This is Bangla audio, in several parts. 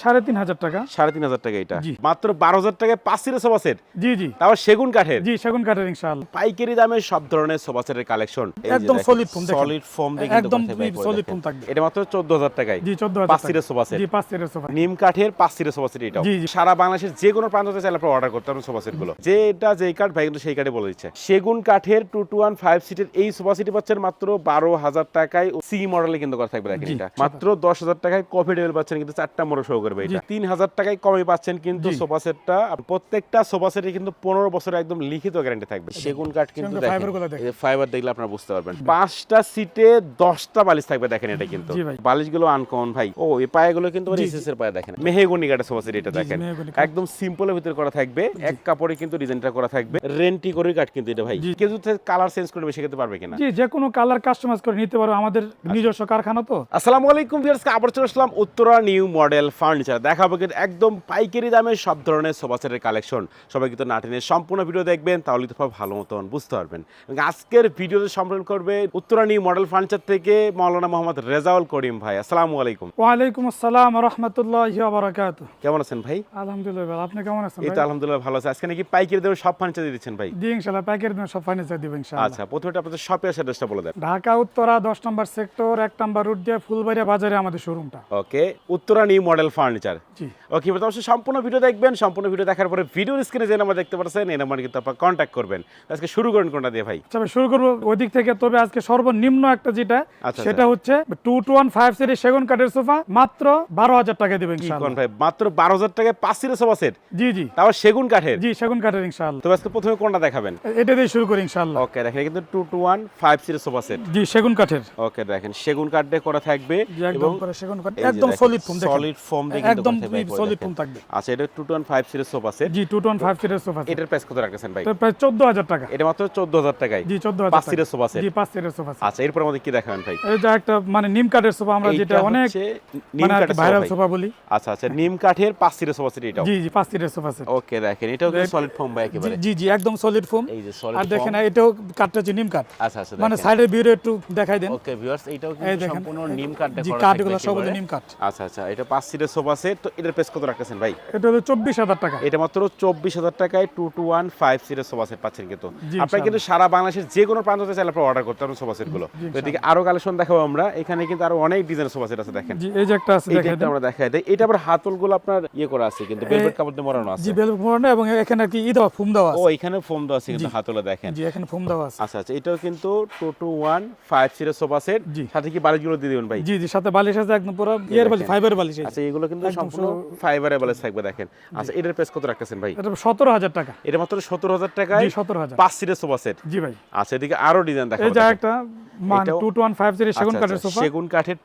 সাড়ে তিন হাজার টাকা। সাড়ে তিন হাজার টাকা এটা। মাত্র বারো হাজার টাকায় পাঁচ সিটের সোফা সেট। জি জি। তারপর সেগুন কাঠের। জি সেগুন কাঠের ইনশাআল্লাহ। পাইকারি দামে সব ধরনের সোফা সেটের কালেকশন। একদম foam দেখেন। সলিড ফোম একদম solid foam থাকবে। এটা মাত্র চোদ্দ হাজার টাকায়। জি পাঁচ সিটের সোফা সেট। জি পাঁচ সিটের সোফা নিম কাঠের পাঁচ সিটের সোফা সেট জি। সারা বাংলাদেশের যে কোনো চাইলে আপনারা অর্ডার করতে পারেন সোফা সেটগুলো যেটা যেই কাঠ ভাই কিন্তু সেই কাঠে বলে দিচ্ছে। সেগুন কাঠের টু টু ওয়ান ফাইভ সিটের এই সোফা সেটি পাচ্ছেন মাত্র বারো হাজার টাকায়। সি মডেলে কিন্তু করা থাকবে এটা। মাত্র দশ হাজার টাকায় কফি টেবিল পাচ্ছেন কিন্তু চারটা মোড় শো করবে এটা। তিন হাজার টাকায় কমে পাচ্ছেন কিন্তু সোফা সেটটা প্রত্যেকটা সোফা সেটে কিন্তু পনেরো বছর একদম লিখিত গ্যারান্টি থাকবে। সেগুন কাঠ কিন্তু গুলো। ফাইবার দেখলে আপনারা বুঝতে পারবেন। পাঁচটা সিটে দশটা বালিশ থাকবে দেখেন এটা কিন্তু। জি ভাই। বালিশগুলো আনকমন ভাই। ও এই পায়েগুলো কিন্তু জি, এসএস এর পায়ে দেখেন। মেহেগুনি কাঠের সোফা সেট এটা দেখেন। একদম সিম্পলের ভিতরে করা থাকবে। এক কাপড়ে কিন্তু ডিজাইনটা করা থাকবে। রেন্টি করে কাঠ কিন্তু এটা ভাই। কেউ যদি কালার চেঞ্জ করবে সেক্ষেত্রে পারবে কিনা। জি যে কোনো কালার কাস্টমাইজ করে নিতে পারো। আমাদের নিজস্ব কারখানা তো। আসসালামু আলাইকুম ভিউয়ার্স আবার চলে আসলাম উত্তরা নিউ মডেল ফার্নিচার দেখাবো কিন্তু একদম পাইকারি দামে সব ধরনের সোফা সেটের কালেকশন সবাই কিন্তু নাটিনের সম্পূর্ণ ভিডিও দেখবেন তাহলে তো ভালো মতন বুঝতে পারবেন। আজকের ভিডিওতে সম্পূর্ণ করবে উত্তরা নিউ মডেল ফার্নিচার থেকে মাওলানা মোহাম্মদ রেজাউল করিম ভাই। আসসালামু আলাইকুম। ওয়ালাইকুম আসসালাম রহমতুল্লাহ বারাকাত। কেমন আছেন ভাই? আলহামদুলিল্লাহ। আপনি কেমন আছেন এই তো আলহামদুলিল্লাহ ভালো আছে। আজকে নাকি পাইকারি দামে সব ফার্নিচার দিয়ে দিচ্ছেন ভাই? জি ইনশাল্লাহ পাইকারি দিন সব ফার্নিচার দিব ইনশাল্লাহ আচ্ছা প্রথমে আপনাদের শপের অ্যাড্রেসটা বলে দেন। ঢাকা উত্তরা দশ নম্বর সেক্টর এক নম্বর রুট দিয়ে ফুলবাড়িয়া বাজারে আমাদের শোরুমটা okay Uttara new model furniture. Okay অবশ্যই সম্পূর্ণ ভিডিও দেখবেন সম্পূর্ণ ভিডিও দেখার পরে ভিডিও স্ক্রিনে যে নাম্বার দেখতে পাচ্ছেন এই নাম্বার কিন্তু আপনারা কন্ট্যাক্ট করবেন। আজকে শুরু করেন কোনটা দিয়ে ভাই? তবে শুরু করব ওই দিক থেকে তবে আজকে সর্বনিম্ন একটা যেটা আচ্ছা, সেটা হচ্ছে two two one five series সেগুন কাঠের সোফা মাত্র বারো হাজার টাকা দেবে কি ভাই? মাত্র বারো হাজার টাকায় পাঁচ সিরিজ সোফা সেট জি জি। তারপর সেগুন কাঠের? জি সেগুন কাঠের ইনশাল্লাহ তো আজকে প্রথমে কোনটা দেখাবেন? এটা দিয়ে শুরু করি ইনশাল্লাহ ওকে দেখেন কিন্তু two two one five series sofa set জি সেগুন কাঠের। ওকে দেখেন সেগুন কাঠ দিয়ে করা থাকবে একদম করে সেগুন কাঠ একদম দেখেন, সলিড ফোম দিয়ে কিন্তু একদম করা থাকবে একবারে সলিড ফোম থাকবে। আচ্ছা এটা two two one five series sofa set জি two two one five series sofa এটার প্রাইস কত রাখতেছেন ভাই? প্রায় চোদ্দ হাজার টাকা। এটা মাত্র চোদ্দ হাজার টাকায়। জি চোদ্দ পাঁচ সিরিজ সোফা সেট জি পাঁচ সিরিজ সোফা আচ্ছা এরপর আমাদের কি দেখাবেন ভাই? এই একটা মানে নিম কাঠের সোফা আমরা যেটা অনেক নিম মানে কাঠের ভাইরাল সোফা সোফা বলি। আচ্ছা আচ্ছা নিম কাঠের পাঁচ সিরিজ সোফা সেট এটাও। জি জি পাঁচ সিটের সোফা সেট ওকে দেখেন এটাও সলিড ফোম ভাই একেবারে। জি জি একদম সলিড ফোম এই যে সলিড আর দেখেন এটাও কাঠটা নিম কাঠ। আচ্ছা আচ্ছা মানে সাইডের ভিউরে একটু দেখাই দেন। ওকে ভিউয়ার্স এইটাও কিন্তু সম্পূর্ণ নিম কাঠ কাঠগুলো সব নিম কাঠ। আচ্ছা আচ্ছা এটা পাঁচ সোফা সেট তো এটার প্রাইস কত রাখতেছেন ভাই? এটা হলো চব্বিশ হাজার টাকা। এটা মাত্র চব্বিশ হাজার টাকায় টু টু ওয়ান ফাইভ সিটের সোফা সেট পাচ্ছেন কিন্তু। আপনারা কিন্তু সারা বাংলাদেশের যে কোনো প্রান্ততে চাইলে আপনারা অর্ডার করতে পারেন সোফা সেটগুলো। তো এদিকে আরও কালেকশন দেখাবো আমরা। এখানে কিন্তু আরও অনেক ডিজাইনের সোফা সেট আছে দেখেন। জি এই যে একটা আছে দেখাই আমরা দেখাই দেই। এটা আবার হাতলগুলো আপনার ইয়ে করা আছে কিন্তু বেলভেট কাপড় দিয়ে মোড়ানো আছে। জি বেল মোড়ানো এবং এখানে কি ই দেওয়া ফুম দেওয়া ও আছে। এখানে ফোম দেওয়া আছে কিন্তু হাতলে দেখেন। জি এখানে ফুম দেওয়া আছে। আচ্ছা আচ্ছা এটাও কিন্তু টু টু ওয়ান ফাইভ সিটের সোফা সেট সাথে কি বালিশগুলো দিয়ে দিবেন ভাই? জি জি সাথে বালিশ আছে একদম পুরো ইয়ের বালিশ ফাইবার বালিশ যে। আচ্ছা এগুলো কিন্তু সম্পূর্ণ থাকবে দেখেন। আচ্ছা এটার প্রাইস কত রাখতেছেন ভাই? এটা সতেরো হাজার টাকা। এটা মাত্র সতেরো হাজার টাকায় জি সতেরো হাজার। পাঁচ সিটের সোফা সেট জি ভাই। আচ্ছা এদিকে আরও ডিজাইন এই যে একটা মান ফাইভ সিরিজ সেগুন আচ্ছা, কাঠের আচ্ছা, সোফা সেগুন কাঠের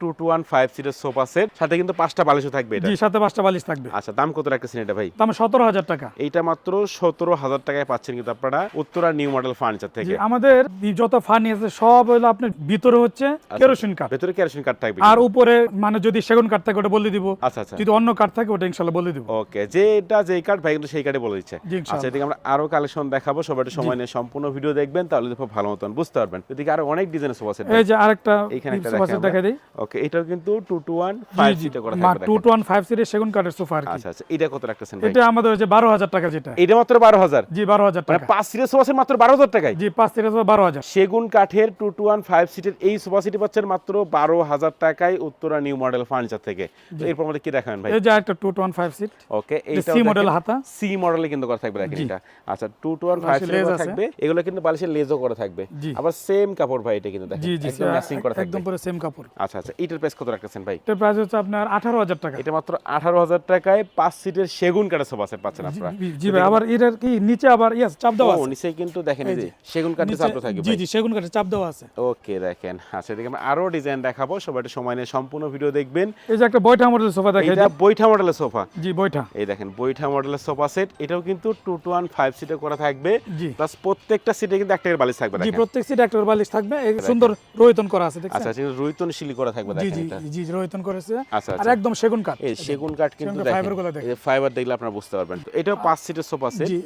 সিটের সোফা সেট সাথে কিন্তু পাঁচটা বালিশও থাকবে এটা। জি সাথে পাঁচটা বালিশ থাকবে। আচ্ছা দাম কত রাখতেছেন এটা ভাই? দাম সতেরো হাজার টাকা। এইটা মাত্র সতেরো হাজার টাকায় পাচ্ছেন কিন্তু আপনারা উত্তরা নিউ মডেল ফার্নিচার থেকে। আমাদের যত ফানি আছে সব হলো আপনার ভিতরে হচ্ছে আচ্ছা। কেরোসিন কাঠ। ভেতরে কেরোসিন কাঠ থাকবে। আর উপরে মানে যদি সেগুন কাঠ থাকে ওটা বলে দিব। আচ্ছা আচ্ছা যদি অন্য কাঠ থাকে ওটা ইনশাল্লাহ বলে দিব। ওকে যেটা যেই কার্ড ভাই কিন্তু সেই কার্ডে বলে দিচ্ছে। আচ্ছা এদিকে আমরা আরও কালেকশন দেখাবো। সবাই সময় নিয়ে সম্পূর্ণ ভিডিও দেখবেন তাহলে খুব ভালো মতন বুঝতে পারবেন। এদিকে আরও অনেক ডিজাইনের সোফা সেট এই যে আরেকটা এইখানে একটা সোফা দেখাই সেট দেখাই দিই। ওকে এটাও কিন্তু টু টু ওয়ান ফাইভ সিটে করা থাকবে টু দেখেন। টু ওয়ান ফাইভ সিরিজ সেগুন কাঠের সোফা আর কি। আচ্ছা আচ্ছা এটা কত রাখতেছেন ভাই? এটা আমাদের হচ্ছে বারো হাজার টাকা যেটা। এটা মাত্র বারো হাজার? জি বারো হাজার মানে টাকা। পাঁচ সিটের সোফা সেট মাত্র বারো হাজার টাকায়? জি পাঁচ সিরিজ বারো হাজার। সেগুন কাঠের টু টু ওয়ান ফাইভ সিটের এই সোফা সিটি পাচ্ছেন মাত্র বারো হাজার টাকায় উত্তরা নিউ মডেল ফার্নিচার থেকে। এরপর আমাদের কি দেখাবেন ভাই। এই যে একটা two two one five seat okay এইটা সি মডেল হাতা। সি মডেলে কিন্তু করা থাকবে দেখেন এটা। আচ্ছা টু টু ওয়ান ফাইভ বালিশের লেজ আছে। থাকবে। এগুলো কিন্তু বালিশের লেজও করা থাকবে। আবার সেম কাপড় ভাই এটা কিন্তু দেখেন একদম ম্যাচিং করা থাকবে। একদম পুরো সেম কাপড়। আচ্ছা আচ্ছা এটার প্রাইস কত রাখতেছেন ভাই? এটার প্রাইস হচ্ছে আপনার আঠারো হাজার টাকা। এটা মাত্র আঠারো হাজার টাকায় পাঁচ সিটের সেগুন কাঠের সোফা সেট পাচ্ছেন আপনারা। জি- ভাই আবার এটার কি নিচে আবার ইয়াস চাপ দেওয়া আছে। নিচে কিন্তু দেখেন এই যে সেগুন কাঠের চাপটা থাকবে জি জি সেগুন কাঠের চাপ দেওয়া আছে। ওকে দেখেন আচ্ছা এদিকে আমরা আরও ডিজাইন দেখাবো সবাই সময় নিয়ে সম্পূর্ণ ভিডিও দেখবেন। এই যে একটা বইটা মডেল সোফা দেখাই এটা বৈঠা মডেলের সোফা। জি বইটা এই দেখেন বৈঠা মডেলের সোফা সেট। এটাও কিন্তু টু টু ওয়ান ফাইভ সিটে করা থাকবে। জি। প্লাস প্রত্যেকটা সিটে কিন্তু একটা করে বালিশ থাকবে জি প্রত্যেক সিট একটা করে বালিশ থাকবে। সুন্দর রোহিতন করা আছে দেখছেন? আচ্ছা আচ্ছা রুইতন শিলি করা থাকবে জি দেখেন জি জি জি, রোহিতন করেছে। আচ্ছা আর আচ্ছা। একদম সেগুন কাঠ। এই সেগুন কাঠ কিন্তু দেখেন। ফাইবার দেখলে আপনারা বুঝতে পারবেন তো। এটাও পাঁচ সিটের সোফা সেট। জি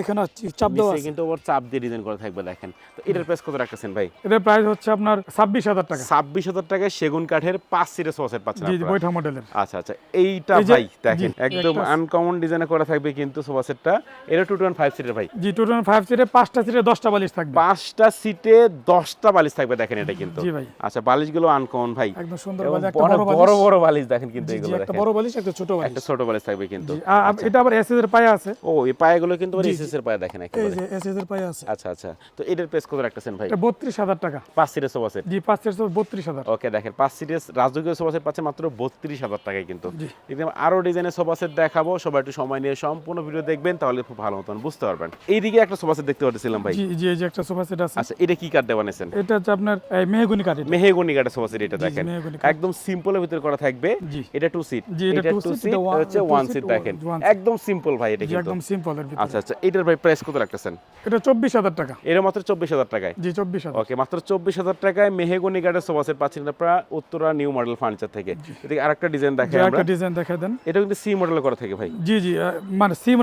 এখানে চাপ দেওয়া আছে। কিন্তু ওর চাপ দিয়ে ডিজাইন করা থাকবে দেখেন। তো এটার প্রাইস কত রাখতেছেন ভাই? এটার প্রাইস হচ্ছে আপনার ছাব্বিশ হাজার টাকা। ছাব্বিশ হাজার টাকায় সেগুন কাঠের পাঁচ সিটের সোফা সেট পাচ্ছেন জি। বইটা মডেলের। আচ্ছা আচ্ছা। এইটা ভাই দেখেন একদম আনকমন ডিজাইনে করা থাকবে কিন্তু সোফা সেটটা এটা টু টোয়েন্টি ফাইভ সিটের ভাই। জি টু ফাইভ সিটে পাঁচটা সিটে দশটা বালিশ থাকবে। পাঁচটা সিটে দশটা বালিশ থাকবে দেখেন এটা কিন্তু। জি ভাই। আচ্ছা বালিশগুলো আনকমন ভাই। একদম সুন্দর বালিশ একটা বড় বড় বড় বালিশ। দেখেন কিন্তু এগুলো একটা বড় বালিশ একটা ছোট বালিশ। একটা ছোট বালিশ থাকবে কিন্তু। জি, আ- আ- এটা আবার এসএস এর পায়ে আছে। ও এই পায়েগুলো কিন্তু জি। এসএস এর পায়ে দেখেন এই যে এসএস এর পায়ে আছে। আচ্ছা আচ্ছা। তো এটার প্রেস কত রাখতেছেন ভাই? এটা বত্রিশ হাজার টাকা। পাঁচ সিটের সোফা সেট জি পাঁচ সিট বত্রিশ হাজার। ওকে দেখেন পাঁচ সিটের রাজকীয় সোফা সেট পাচ্ছে মাত্র বত্রিশ হাজার টাকায় কিন্তু। একদম আরও ডিজাইনের সোফা সেট দেখাবো। সবাই একটু সময় নিয়ে সম্পূর্ণ ভিডিও দেখবেন তাহলে খুব ভালো মতন বুঝতে পারবেন। এইদিকে একটা সোফা সেট দেখতে পাচ্ছিলাম ভাই। জি জি এই যে একটা সোফা সেট আছে। আচ্ছা এটা কি কাঠ দেওয়া নিয়েছেন এটা হচ্ছে আপনার এই মেহগুনি কাঠ। মেহেগুনি কাঠের সোফা সেট এটা দেখেন। একদম সিম্পলের ভিতরে করা থাকবে। এটা টু সিট জি, এটা টু সিট এটা হচ্ছে ওয়ান সিট দেখেন। একদম সিম্পল ভাই এটা কিন্তু। একদম সিম্পলের ভিতরে। আচ্ছা আচ্ছা এটার ভাই প্রাইস কত রাখতেছেন? এটা চব্বিশ হাজার টাকা। এটা মাত্র চব্বিশ হাজার টাকায়। জি চব্বিশ হাজার। ওকে মাত্র চব্বিশ হাজার টাকায় মেহেগুনি কাঠের সোফা সেট পাচ্ছেন আপনারা উত্তরা নিউ মডেল ফার্নিচার থেকে। এদিকে আরেকটা ডিজাইন দেখেন আমরা। ডিজাইন দেখাই দেন। এটা কিন্তু সি মডেল করা থাকে ভাই। জি জি মানে সিম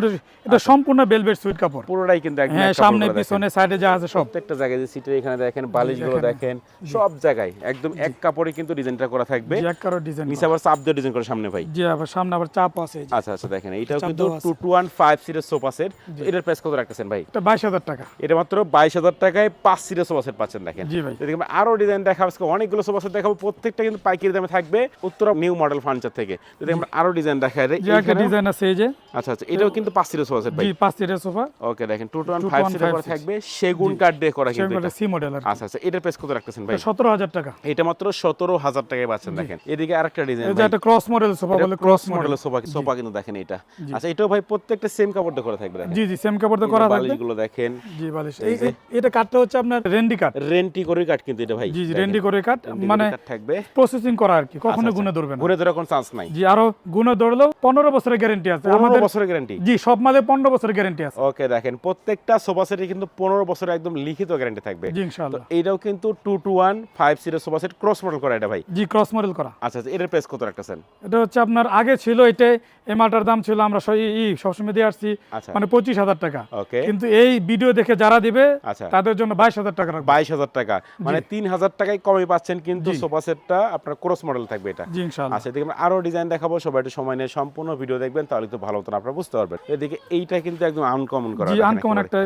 এটা সম্পূর্ণ বেলভেট সুইট কাপড়। পুরোটাই কিন্তু একদম হ্যাঁ সামনে পিছনে সাইডে যা আছে সব। প্রত্যেকটা জায়গায় যে সিটের এখানে দেখেন বালিশগুলো। দেখেন। সব জায়গায় একদম এক কাপড়ে কিন্তু ডিজাইনটা করা থাকবে। এক কারও ডিজাইন নিচে আবার চাপ দিয়ে ডিজাইন করে সামনে ভাই। জি আবার সামনে আবার চাপ আছে আচ্ছা আচ্ছা দেখেন এইটাও চাপ কিন্তু দেওয়া আছে। টু টু ওয়ান ফাইভ সিটের সোফা সেট এটার প্রাইস কত রাখতেছেন ভাই? এটা বাইশ হাজার টাকা। এটা মাত্র বাইশ হাজার টাকায় পাঁচ সিটের সোফা সেট পাচ্ছেন দেখেন। জি ভাই। যদি আরও ডিজাইন দেখাবো আজকে অনেকগুলো সোফা সেট দেখাবো প্রত্যেকটা কিন্তু পাইকারি দামে থাকবে উত্তরা নিউ মডেল ফার্নিচার থেকে। যদি আমরা আরও ডিজাইন দেখাই যে একটা ডিজাইন আছে এই যে। আচ্ছা আচ্ছা এটাও কিন্তু পাঁচ সিটের সোফা সেট ভাই। জি পাঁচ সিটের সোফা। ওকে দেখেন টু টু ওয়ান 2 ফাইভ 2 সিটের 5 করা। থাকবে সেগুন কাঠ দিয়ে করা কিন্তু এটা। সি মডেল আচ্ছা আচ্ছা এটার প্রাইস কত রাখতেছেন ভাই? সতেরো হাজার টাকা। এটা মাত্র সতেরো হাজার টাকায় পাচ্ছেন দেখেন। এদিকে আরেকটা ডিজাইন যে একটা ক্রস মডেল সোফা বলে ক্রস মডেল সোফা সোফা কিন্তু দেখেন এটা। আচ্ছা এটাও ভাই প্রত্যেকটা সেম কাপড় দিয়ে করা থাকবে দেখেন। জি জি সেম কাপড় দিয়ে করা থাকবে। বালিশগুলো দেখেন। জি বালিশ। এই এটা কাঠটা হচ্ছে আপনার রেন্ডি কাঠ রেন্টি করে কাঠ কিন্তু এটা ভাই। জি জি রেন্ডি করে কাঠ মানে থাকবে। প্রসেসিং করা আর কি কখনো আচ্ছা, গুনে ধরবে না। ঘুরে ধরে কোনো চান্স নাই। জি আরও ধরলেও পনেরো বছরের গ্যারেন্টি আছে। আমাদের বছরের গ্যারান্টি জি সব মালে পনেরো বছরের গ্যারেন্টি আছে। ওকে দেখেন প্রত্যেকটা সোফা সেটে কিন্তু পনেরো বছরের একদম লিখিত গ্যারান্টি থাকবে। জি তো ইনশাআল্লাহ এইটাও কিন্তু two two one five zero sofa set cross model করা এটা ভাই? জি ক্রস মডেল করা। আচ্ছা আচ্ছা এটার প্রাইস কত রাখতেছেন? এটা হচ্ছে আপনার আগে ছিল এটা দাম ছিল আমরা ই সবসময় দিয়ে আসছি আচ্ছা। মানে পঁচিশ হাজার টাকা। ওকে কিন্তু এই ভিডিও দেখে যারা দিবে আচ্ছা। তাদের জন্য বাইশ হাজার টাকা বাইশ হাজার টাকা। মানে তিন হাজার টাকায় কমে পাচ্ছেন কিন্তু। সোফা সেটটা আপনার ক্রস মডেল থাকবে এটা। আচ্ছা আমরা আরও ডিজাইন দেখাবো সবাই একটু সময় নিয়ে সম্পূর্ণ ভিডিও দেখবেন তাহলে তো ভালো মতন আপনারা বুঝতে পারবেন। এদিকে এইটা কিন্তু একদম আনকমন করা জি আনকমন একটা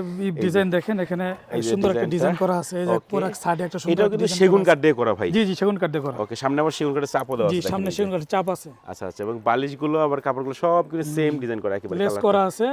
ডিজাইন দেখেন এখানে এই সুন্দর একটা ডিজাইন করা আছে এই যে. পুরো সাইডে একটা সুন্দর একটা কিন্তু সেগুন কাঠ দিয়ে করা ভাই। জি জি সেগুন কাঠ দিয়ে করা। ওকে সামনে আবার সেগুন কাঠের চাপও দেওয়া আছে দেখেন সামনে সেগুন কাঠের চাপ আছে। আচ্ছা আচ্ছা এবং বালিশগুলো আবার কাপড়গুলো সব কিন্তু সেম ডিজাইন করা একেবারে লেস করা আছে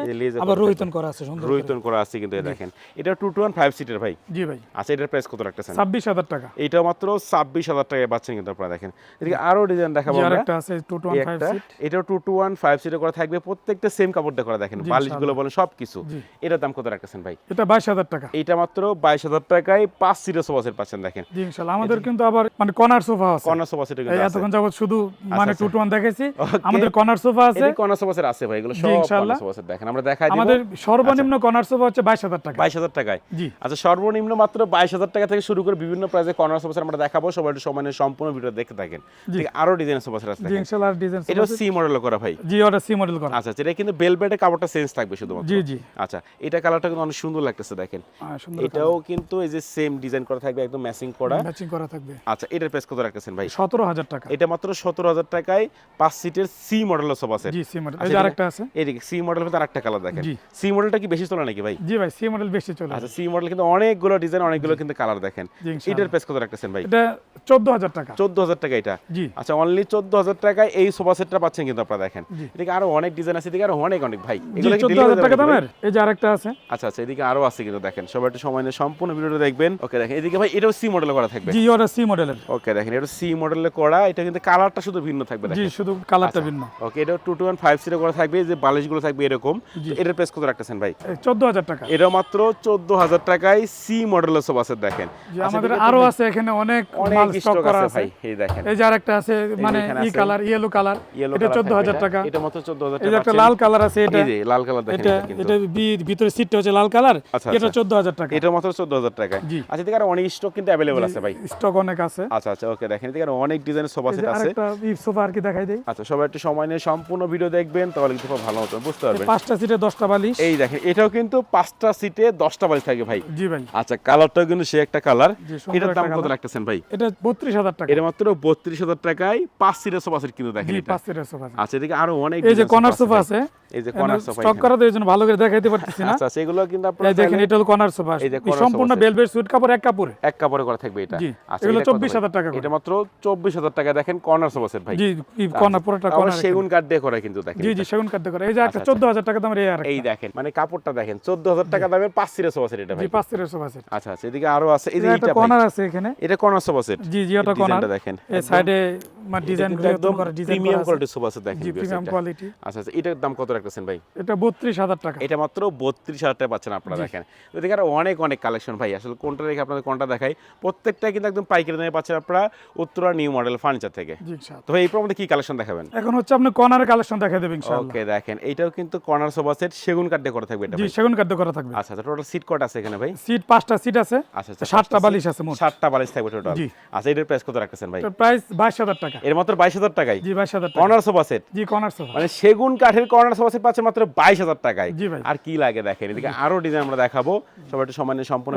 আবার রোহিতন করা আছে সুন্দর রোহিতন করা আছে কিন্তু দেখেন। এটা টু টু ওয়ান ফাইভ সিটের ভাই। জি ভাই। আচ্ছা এটার প্রাইস কত রাখতেছেন? ছাব্বিশ হাজার টাকা। এটা মাত্র ছাব্বিশ হাজার টাকায় পাচ্ছেন কিন্তু আপনারা দেখেন। এদিকে আরও ডিজাইন দেখাবো জি আমরা। আরেকটা আছে টু টু এই ফাইভ একটা এটাও টু টু ওয়ান ফাইভ সিটে করা থাকবে। প্রত্যেকটা সেম কাপড় দিয়ে করা দেখেন বালিশগুলো বলেন সব কিছু। এটার দাম কত রাখতেছেন ভাই? এটা বাইশ হাজার টাকা। এইটা মাত্র বাইশ হাজার টাকায় পাঁচ সিটের সোফা সেট পাচ্ছেন দেখেন। ইনশাআল্লাহ। আমাদের কিন্তু আবার মানে কর্নার সোফা আছে। কর্নার সোফা সেট এতক্ষণ যাবত শুধু মানে আচ্ছা। টু টু ওয়ান দেখেছি আমাদের কর্নার সোফা আছে। কর্নার সোফা সেট আছে ভাই এগুলো সব। কর্নার সোফা সেট দেখেন। আমরা দেখাই দিব। আমাদের সর্বনিম্ন কর্নার সোফা হচ্ছে বাইশ হাজার টাকা। বাইশ হাজার টাকায়। জি। আচ্ছা সর্বনিম্ন মাত্র বাইশ হাজার টাকা থেকে শুরু করে বিভিন্ন প্রাইজে কর্নার সোফা সেট আমরা দেখাবো। সবাই একটু সময় সম্পূর্ণ ভিডিও দেখতে থাকেন। আরও ডিজাইন সোফা সেট আছে ইনশাআল্লাহ ডিজাইন এটা সি মডেল করা ভাই। জি ওটা সি মডেল করা। আচ্ছা আচ্ছা, এটা কিন্তু বেলভেটের কাপড়টা চেঞ্জ থাকবে শুধুমাত্র। জি জি। আচ্ছা এটা কালারটা কিন্তু অনেক সুন্দর লাগতেছে দেখেন। এটাও কিন্তু এই যে সেম ডিজাইন করা থাকবে একদম ম্যাচিং করা। ম্যাচিং করা থাকবে। আচ্ছা এটার প্রাইস কত রাখতেছেন ভাই? সতেরো হাজার টাকা। এটা মাত্র সতেরো হাজার টাকায় পাঁচ সিটের সি সোফা সেট জি সি মডেল এই আচ্ছা, যে আরেকটা আছে। এদিকে সি মডেল কিন্তু আরেকটা কালার দেখেন। সি মডেলটা কি বেশি চলে নাকি ভাই? জি ভাই সি মডেল বেশি চলে। আচ্ছা সি মডেল কিন্তু অনেকগুলো ডিজাইন অনেকগুলো কিন্তু কালার দেখেন। এটার প্রাইস কত রাখতেছেন ভাই? এটা চোদ্দ হাজার টাকা। চোদ্দ হাজার টাকা এটা। জি। আচ্ছা অনলি চোদ্দ হাজার টাকায় এই সোফা সেটটা পাচ্ছেন কিন্তু আপনারা দেখেন। এদিকে আরও অনেক ডিজাইন আছে এদিকে আরও অনেক অনেক ভাই। এগুলো কি চোদ্দ delivery হাজার টাকা দামের? এই যে আরেকটা আছে। আচ্ছা আচ্ছা এদিকে আরও আছে কিন্তু দেখেন। সবাই একটু সময় নিয়ে সম্পূর্ণ ভিডিওটা দেখবেন। ওকে দেখেন এদিকে ভাই এটাও সি মডেল করা থাকবে। জি ওটা সি মডেলের ওকে দেখেন এটা সি মডেলে করা। এটা কিন্তু কালারটা শুধু ভিন্ন থাকবে জি শুধু কালারটা আচ্ছা। ভিন্ন। ওকে এটা টু টু ওয়ান ফাইভ সিটে করা থাকবে। যে বালিশগুলো থাকবে এরকম। এটার প্রাইস কত রাখতেছেন ভাই? চোদ্দ হাজার টাকা। এটা মাত্র চোদ্দ হাজার টাকায় সি মডেলের সোফা সেট দেখেন। আচ্ছা, আমাদের আরও আছে এখানে অনেক মাল স্টক করা আছে আছে। ভাই এই দেখেন। এই যে আরেকটা আছে মানে ই কালার ইয়েলো কালার ইয়েলো এটা চোদ্দ হাজার টাকা। এটা মাত্র চোদ্দ হাজার এই যে টাকা একটা লাল কালার আছে এটা এই যে লাল কালার দেখেন এটা এটা এটা ভিতরে সিটটা হচ্ছে লাল কালার আচ্ছা, এটা আচ্ছা। চোদ্দ হাজার টাকা। এটা মাত্র চোদ্দ হাজার টাকায় জি। আচ্ছা এদিকে আরও অনেক স্টক কিন্তু অ্যাভেলেবল আছে ভাই। স্টক অনেক আছে। আচ্ছা আচ্ছা ওকে দেখেন এদিকে আরও অনেক ডিজাইনের সোফা সেট আছে। আরেকটা সোফা আর কি দেখাই দেই। আচ্ছা সবাই একটু সময় নিয়ে সম্পূর্ণ ভিডিও দেখবেন তাহলে কিন্তু খুব ভালো মতো বুঝতে পারবেন। পাঁচটা সিটে দশটা বালিশ। এই দেখেন এটাও কিন্তু পাঁচটা সিটে দশটা বালিশ থাকে ভাই। জি ভাই। আচ্ছা কালারটাও কিন্তু সে একটা কালার এটার একটা দাম কত। রাখতেছেন ভাই? এটা বত্রিশ হাজার টাকা। এটা মাত্র বত্রিশ হাজার টাকায় পাঁচ সিটের সোফা সেট কিন্তু দেখেন এটা এটা পাঁচ সিটের সোফা আচ্ছা এদিকে আরও অনেক এই যে কর্নার সোফা আছে। এই যে কর্নার সোফা স্টক করা তো এই জন্য ভালো করে দেখাইতে পারতেছি না। আচ্ছা আচ্ছা এগুলো কিন্তু আপনারা এই দেখেন এটা হলো কর্নার সোফা এই যে সম্পূর্ণ সুইট কাপড় এক কাপড়ে। এক কাপড়ে করা থাকবে এটা। আচ্ছা এগুলো 24,000 টাকা এটা মাত্র চব্বিশ হাজার টাকা। দেখেন কর্নার সোফা সেট ভাই। জি কর্নার পুরোটা কর্নার সেগুন কাঠ দিয়ে করা কিন্তু দেখেন জি জি সেগুন কাটতে করে। এই যে একটা চোদ্দ হাজার টাকা দামের এই আর এই দেখেন মানে কাপড়টা দেখেন চোদ্দ হাজার টাকা দামের পাঁচ সিরে সোফা সেট এটা ভাই। জি পাঁচ সিটের সোফা সেট আচ্ছা আচ্ছা এদিকে আরও আছে। এই যে একটা ভাই। কর্নার আছে এখানে। এটা কর্নার সোফা সেট জি জি ওটা কর্নার দেখেন। এই সাইডে মানে ডিজাইন একদম প্রিমিয়াম কোয়ালিটির সোফা সেট দেখেন জি প্রিমিয়াম কোয়ালিটি আচ্ছা আচ্ছা এটার দাম কত রাখতেছেন ভাই? এটা বত্রিশ হাজার টাকা। এটা মাত্র বত্রিশ হাজার টাকা পাচ্ছেন আপনারা দেখেন। এদিকে আরও অনেক অনেক কালেকশন ভাই। আসলে কোনটা রেখে আপনাদের কোনটা দেখাই? প্রত্যেকটা কিন্তু একদম পাইকারি দামে পাচ্ছেন আপনারা উত্তরা নিউ মডেল ফার্নিচার থেকে। তো এরপর মধ্যে কি কালেকশন দেখাবেন? এখন হচ্ছে আপনি কর্নারের কালেকশন দেখা দেবেন ইনশাআল্লাহ। ওকে দেখেন। এইটাও কিন্তু কর্নার সোফা সেট সেগুন কাঠ করা থাকবে এটা জি সেগুন কাটতে করা থাকবে। আচ্ছা আচ্ছা টোটাল সিট কট আছে এখানে ভাই? সিট পাঁচটা সিট আছে। আচ্ছা আচ্ছা সাতটা বালিশ আছে মোট। সাতটা বালিশ থাকবে টোটাল জি। আচ্ছা এটার প্রাইস কত রাখতেছেন ভাই? প্রাইস বাইশ হাজার টাকা। এর মাত্র বাইশ হাজার টাকায়? জি বাইশ হাজার টাকা। Corner sofa set? জি কর্নার সোফা। মানে সেগুন কাঠের কর্নার সোফা সেট পাচ্ছে মাত্র বাইশ হাজার টাকায়। আর কি লাগে দেখেন? এদিকে আরও ডিজাইন আমরা দেখাবো। সবাই একটু সময় নিয়ে সম্পূর্ণ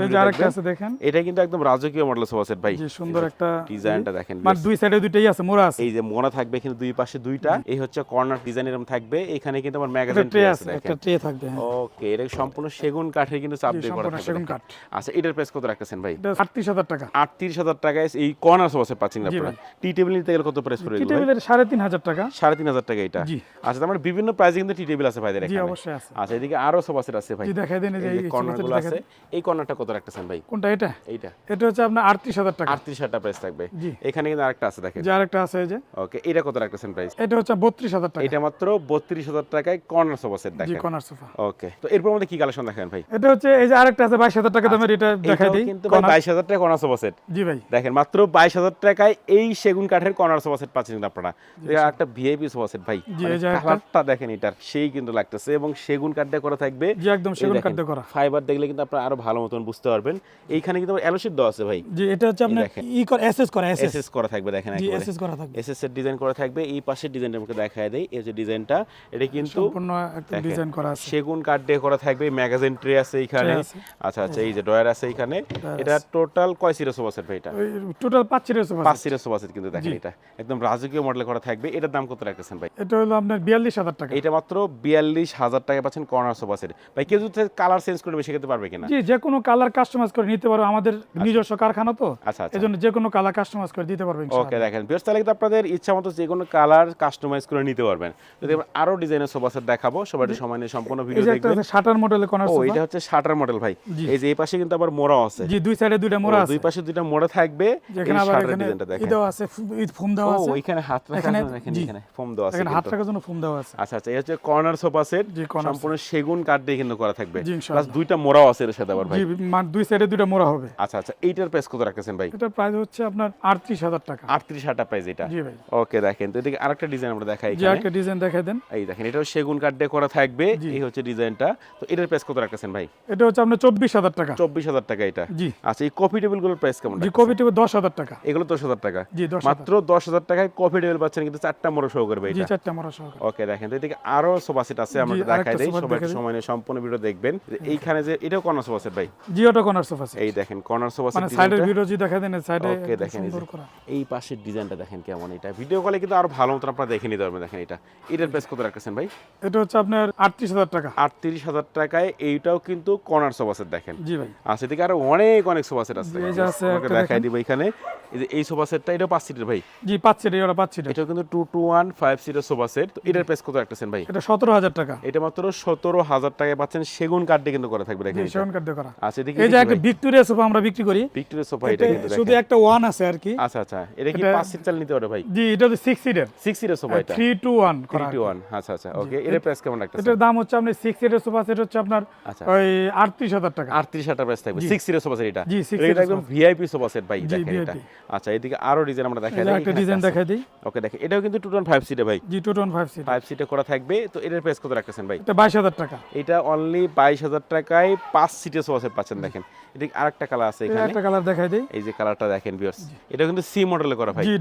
দেখেন। এটা কিন্তু একদম রাজকীয় মডেল সোফা সেট ভাই। সুন্দর একটা ডিজাইনটা দেখেন মানে দুই সাইডে দুইটাই আছে মোড়া আছে। এই যে মোনা থাকবে এখানে দুই পাশে দুইটা। এই হচ্ছে কর্নার ডিজাইন এরকম থাকবে। এখানে কিন্তু আমার ম্যাগাজিন ট্রে আছে একটা ট্রে থাকবে হ্যাঁ। ওকে এটা সম্পূর্ণ সেগুন কাঠের কিন্তু চাপ দিয়ে করা সেগুন কাঠ। আচ্ছা এটার প্রাইস কত রাখতেছেন ভাই? এটা আটত্রিশ হাজার টাকা। আটত্রিশ হাজার টাকায় এই কর্নার সোফা সেট পাচ্ছেন আপনারা। টি টেবিল নিতে গেলে কত প্রাইস পড়ে টি টেবিলের সাড়ে তিন হাজার টাকা। সাড়ে তিন হাজার টাকা এটা। জি। আচ্ছা তার মানে বিভিন্ন প্রাইসে কিন্তু টি টেবিল আছে ভাইদের এখানে। অবশ্যই আছে। আচ্ছা এদিকে আরও সোফা সেট আছে ভাই। জি দেখাই দেন এই যে এই যে এই কর্নারগুলো সোফাটা আছে এই কর্নারটা কত রাখতেছেন ভাই? কোনটা এটা? এইটা। এটা হচ্ছে আপনার আটত্রিশ হাজার টাকা। আটত্রিশ হাজার প্রাইস থাকবে। এখানে কিন্তু আরেকটা আছে দেখেন। যে আরেকটা আছে এই যে। ওকে এটা কত রাখতেছেন প্রাইস এটা হচ্ছে বত্রিশ হাজার টাকা। এটা মাত্র বত্রিশ হাজার টাকায় কর্নার সোফা সেট জি কর্নার সোফা ওকে তো এরপর মধ্যে কি কালেকশন দেখেন ভাই? এটা হচ্ছে এই যে আরেকটা আছে বাইশ হাজার টাকা দামের এটা দেখাই এটাও দিই কিন্তু ভাই কর্নার- বাইশ হাজার টাকা কর্নার সোফা সেট জি ভাই। দেখেন মাত্র বাইশ হাজার টাকায় এই সেগুন কাঠের কর্নার সোফা সেট পাচ্ছেন আপনারা। এটা একটা ভিআইপি সোফা সেট ভাই। যে কালারটা দেখেন এটার। সেই কিন্তু লাগতেছে এবং সেগুন কাঠ দিয়ে করা থাকবে। জি একদম সেগুন কাঠ দিয়ে করা। ফাইবার দেখলে কিন্তু আপনারা আরও ভালো মতন বুঝতে পারবেন। এইখানে কিন্তু এলোশিট দেওয়া আছে ভাই। জি এটা হচ্ছে আপনার ই করে এসএস করা এসএস এসএস করা থাকবে দেখেন জি এসএস করা থাকবে। এসএস এর ডিজাইন করা থাকবে। এই পাশের ডিজাইনটা আমাকে দেখায় দেই এই যে ডিজাইনটা এটা কিন্তু সম্পূর্ণ একটা ডিজাইন করা আছে। সেগুন কাঠ দিয়ে করা থাকবে ম্যাগাজিন ট্রে আছে এইখানে। আচ্ছা আচ্ছা এই যে ডয়ার আছে এইখানে। এটা টোটাল কয় সিরিজ সোফা সেট ভাই এটা? টোটাল পাঁচ সিটের সোফা পাঁচ সিরিজ সোফা সেট কিন্তু দেখেন এটা। একদম রাজকীয় মডেল করা থাকবে। এটার দাম কত রাখতেছেন ভাই? এটা হলো আপনার বিয়াল্লিশ হাজার টাকা। এটা মাত্র বিয়াল্লিশ হাজার টাকা পাচ্ছেন কর্নার সোফা সেট ভাই কেউ যদি কালার চেঞ্জ করবে সেক্ষেত্রে পারবে কিনা? জি যে কোনো কালার কাস্টমাইজ করে নিতে পারো। আমাদের নিজস্ব কারখানা তো। আচ্ছা আচ্ছা। এই জন্য যে কোনো কালার কাস্টমাইজ করে দিতে পারবেন ওকে দেখেন বিয়ার্স তাহলে কিন্তু আপনাদের ইচ্ছা মতো যে কোনো কালার কাস্টমাইজ করে নিতে পারবেন। যদি আমরা আরও ডিজাইনের সোফা সেট দেখাবো সবাই সময় নিয়ে সম্পূর্ণ ভিডিও দেখবেন। শাটার মডেলের কর্নার সোফা এটা হচ্ছে শাটার মডেল ভাই। এই যে এই পাশে কিন্তু আবার মোড়া আছে। জি দুই সাইডে দুইটা মোড়া আছে। দুই পাশে দুইটা মোড়া থাকবে। এই যেখানে আবার এখানে ইদাও আছে ফুম দেওয়া ও আছে। ওইখানে হাত রাখার এখানে- জন্য। এখানে ফোম দেওয়া আছে এখানে হাত রাখার জন্য ফুম দেওয়া আছে। আচ্ছা আচ্ছা এই হচ্ছে কর্নার সোফা সেট সম্পূর্ণ সেগুন কাঠ দিয়ে কিন্তু করা থাকবে। প্লাস দুইটা মোড়াও আছে এর সাথে আবার ভাই। জি মানে দুই সাইডে দুইটা মোড়া হবে। আচ্ছা আচ্ছা এইটার প্রাইস কত রাখতেছেন ভাই? এটার প্রাইস হচ্ছে আপনার আটত্রিশ হাজার টাকা। আটত্রিশ হাজার প্রাইস এটা। জি ভাই। ওকে দেখেন তো এদিকে আরেকটা ডিজাইন আমরা দেখাই এখানে। একটা ডিজাইন দেখাই দেন। এই দেখেন এটাও সেগুন কাঠ দিয়ে করা থাকবে। এই হচ্ছে ডিজাইনটা তো এটার প্রাইস কত রাখতেছেন ভাই? এটা হচ্ছে আপনার চব্বিশ হাজার টাকা। চব্বিশ হাজার টাকা এটা। জি। আচ্ছা এই কফি টেবিলগুলোর প্রাইস কেমন জি? কপি টেবিল দশ হাজার টাকা। এগুলো দশ হাজার টাকা। জি দশ হাজার। মাত্র দশ হাজার টাকায় কফি টেবিল পাচ্ছেন কিন্তু চারটা মোড়ো শো করবে জি চারটা মোড়া সহকারে। ওকে দেখেন তো এদিকে আরও সোফা সেট আছে আমরা দেখাই দেই। সবাই সময় নিয়ে সম্পূর্ণ ভিডিও দেখবেন। এইখানে যে এটাও কর্নার সোফা সেট ভাই। জি ওটা কর্নার সোফা সেট। এই দেখেন কর্নার সোফা সেট মানে সাইডের ভিডিও জি দেখাই দেন সাইডে ওকে দেখেন এই পাশের ডিজাইনটা দেখেন কেমন এটা। ভিডিও কলে কিন্তু আরও ভালো মতো আপনারা দেখে নিতে পারবেন দেখেন এটা। এটার প্রাইস কত রাখতেছেন ভাই? এটা হচ্ছে আপনার আটত্রিশ হাজার টাকা। আটত্রিশ হাজার টাকায় এইটাও কিন্তু কর্নার সোফা সেট দেখেন। জি ভাই। আচ্ছা এদিকে আরও অনেক অনেক সোফা সেট আছে আছে দেখাই দিব এখানে। এই যে এই সোফা সেটটা এটাও পাঁচ সিটের ভাই? জি পাঁচ সিটের ওটা পাঁচ সিটের এটাও কিন্তু টু টু ওয়ান ফাইভ সিটের সোফা সেট তো এটার প্রাইস কত রাখতেছেন ভাই? এটা সতেরো হাজার টাকা। এটা মাত্র সতেরো হাজার টাকায় পাচ্ছেন। সেগুন কাঠ কিন্তু করা থাকবে দেখেন এটা। কার্ড দিয়ে করা। আচ্ছা এদিকে এই যে একটা ভিক্টোরিয়া সোফা আমরা বিক্রি করি। ভিক্টোরিয়া সোফা এটা এটা কিন্তু শুধু একটা ওয়ান আছে আর কি। আচ্ছা আচ্ছা এটা কি পাঁচ সিট চাল নিতে পারে ভাই? জি এটা তো সিক্স সিটের সিক্স সিটের সোফা এটা। Three two one three two one আচ্ছা আচ্ছা ওকে এটার প্রাইস কেমন রাখতেছেন? এটার দাম হচ্ছে আপনি সিক্স সিটের সোফা সেট হচ্ছে আপনার আচ্ছা। ওই আটত্রিশ হাজার টাকা। আটত্রিশ হাজার প্রাইস থাকবে। সিক্স সিটের সোফা সেট এটা। জি, six এটা একদম ভিআইপি সোফা সেট ভাই দেখেন এটা। আচ্ছা এদিকে আরও ডিজাইন আমরা দেখাই দিই। একটা ডিজাইন দেখাই দিই। ওকে দেখেন এটাও কিন্তু টু ফাইভ সিটে ভাই। জি টু টোন ফাইভ সিট ফাইভ সিটে করা থাকবে। তো এটার প্রাইস কত রাখতেছেন ভাই? এটা বাইশ হাজার টাকা। এটা অনলি বাইশ হাজার টাকায় 5 সিটে সোফা সেট পাচ্ছেন দেখেন। এদিকে আরেকটা কালার আছে এখানে। একটা কালার দেখাই দিই। এই যে কালারটা দেখেন ভিউয়ার্স এটা কিন্তু সি মডেলে করা ভাই। জি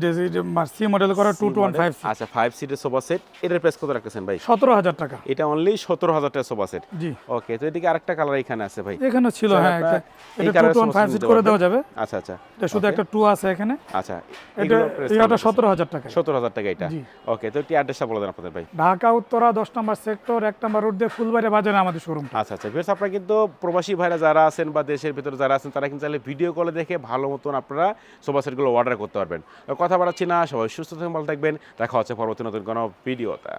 সি মডেল করা টু ওয়ান ফাইভ আচ্ছা ফাইভ সিটের সোফা সেট এটার প্রাইস কত রাখতেছেন ভাই? সতেরো হাজার টাকা। এটা অনলি সতেরো হাজার টাকা সোফা সেট জি। ওকে তো এদিকে আরেকটা কালার এখানে আছে ভাই। এখানে ছিল হ্যাঁ আপনার এটা- এটা সিট করে দেওয়া যাবে। আচ্ছা আচ্ছা। এটা শুধু একটা টু আছে আছে এখানে। আচ্ছা এটা এটা সতেরো হাজার টাকা। সত্তর হাজার টাকা এটা? ওকে তো একটি অ্যাড্রেসটা বলে দেন আপনাদের ভাই। ঢাকা উত্তরা দশ নম্বর সেক্টর এক নম্বর রোড দিয়ে ফুলবাড়ি বাজারে আমাদের শোরুম আচ্ছা আচ্ছা। বেশ আপনারা কিন্তু প্রবাসী ভাইরা যারা আছেন বা দেশের ভিতরে যারা আছেন, তারা কিন্তু চাইলে ভিডিও কলে দেখে ভালো মতন আপনারা সোফা সেটগুলো অর্ডার করতে পারবেন। কথা বাড়াচ্ছি না, সবাই সুস্থ থাকবেন দেখা হচ্ছে পরবর্তী নতুন কোনো ভিডিওতে